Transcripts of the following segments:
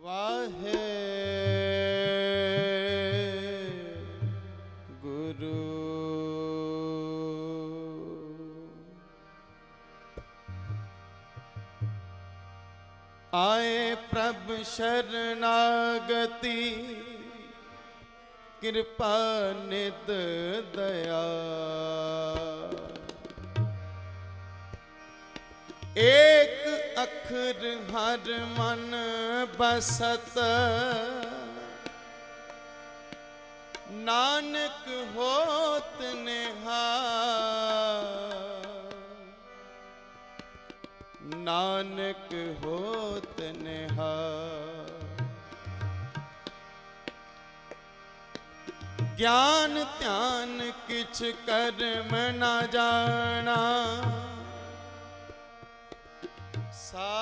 ਵਾਹੇ ਗੁਰੂ ਆਏ ਪ੍ਰਭ ਸ਼ਰਨਾਗਤੀ ਕਿਰਪਾ ਨਿਤ ਦਇਆ। ਏਕ ਅੱਖਰ ਹਰ ਮਨ ਬਸਤ। ਨਾਨਕ ਹੋਤ ਨਿਹਾਲ ਨਾਨਕ ਹੋਤ ਨਿਹਾਲ ਗਿਆਨ ਧਿਆਨ ਕਿਛ ਕਰਮ ਨਾ ਜਾਣਾ।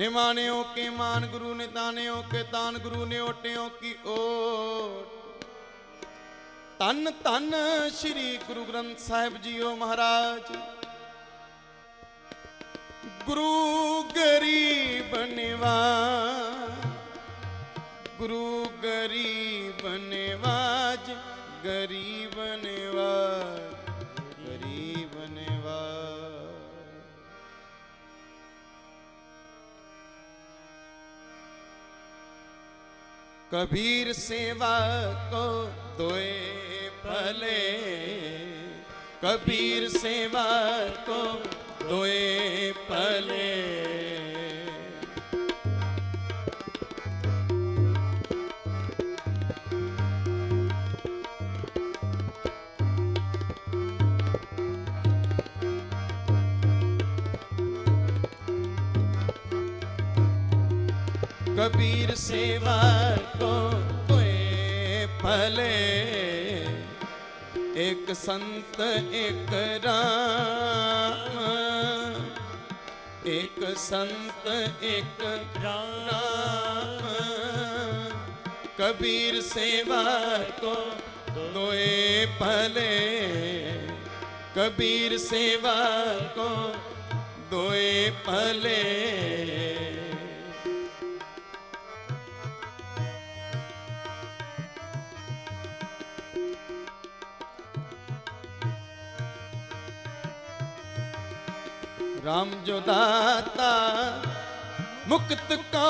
ਨਿਮਾਣਿਓ ਕੇ ਮਾਨ ਗੁਰੂ ਨੇ ਤਾਣਿਓ ਕੇ ਤਾਨ ਗੁਰੂ ਨੇ ਓਟਿਓ ਕੀ ਓਟ। ਤਨ ਤਨ ਸ੍ਰੀ ਗੁਰੂ ਗ੍ਰੰਥ ਸਾਹਿਬ ਜੀਓ ਮਹਾਰਾਜ। ਗੁਰੂ ਗਰੀਬ ਨਿਵਾਜ ਗੁਰੂ कबीर सेवा को दोए भले कबीर सेवा को दोए भले ਕਬੀਰ ਸੇਵਾ ਕੋ ਕੋਏ ਭਲੇ। ਇੱਕ ਸੰਤ, ਇੱਕ ਰਾਮ। ਇੱਕ ਸੰਤ, ਇੱਕ ਰਾਮ। ਕਬੀਰ ਸੇਵਾ ਕੋ ਕੋਏ ਭਲੇ। ਕਬੀਰ ਸੇਵਾ ਕੋ ਦੋਏ ਭਲੇ। ਰਾਮ ਜੋ ਦਾਤਾ ਮੁਕਤ ਕੋ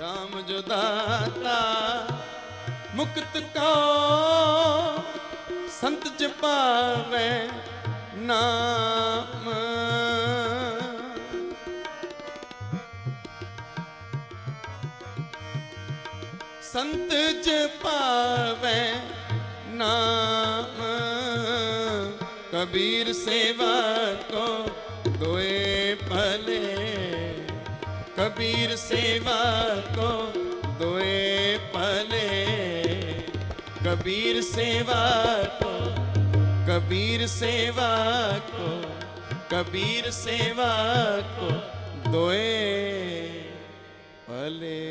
ਰਾਮ ਜੋ ਦਾਤਾ ਮੁਕਤ ਕੋ ਸੰਤ ਜਪਾਵੇ ਨਾਮ ਸੰਤ ਜਪਾਵੇ ਨਾਮ। ਕਬੀਰ ਸੇਵਾ ਕੋ ਦੋਏ ਭਲੇ। ਕਬੀਰ ਸੇਵਾ ਕੋ ਦੋਏ ਭਲੇ। ਕਬੀਰ ਸੇਵਾ ਕੋ, ਕਬੀਰ ਸੇਵਾ ਕੋ, ਕਬੀਰ ਸੇਵਾ ਕੋ ਦੋਏ ਭਲੇ।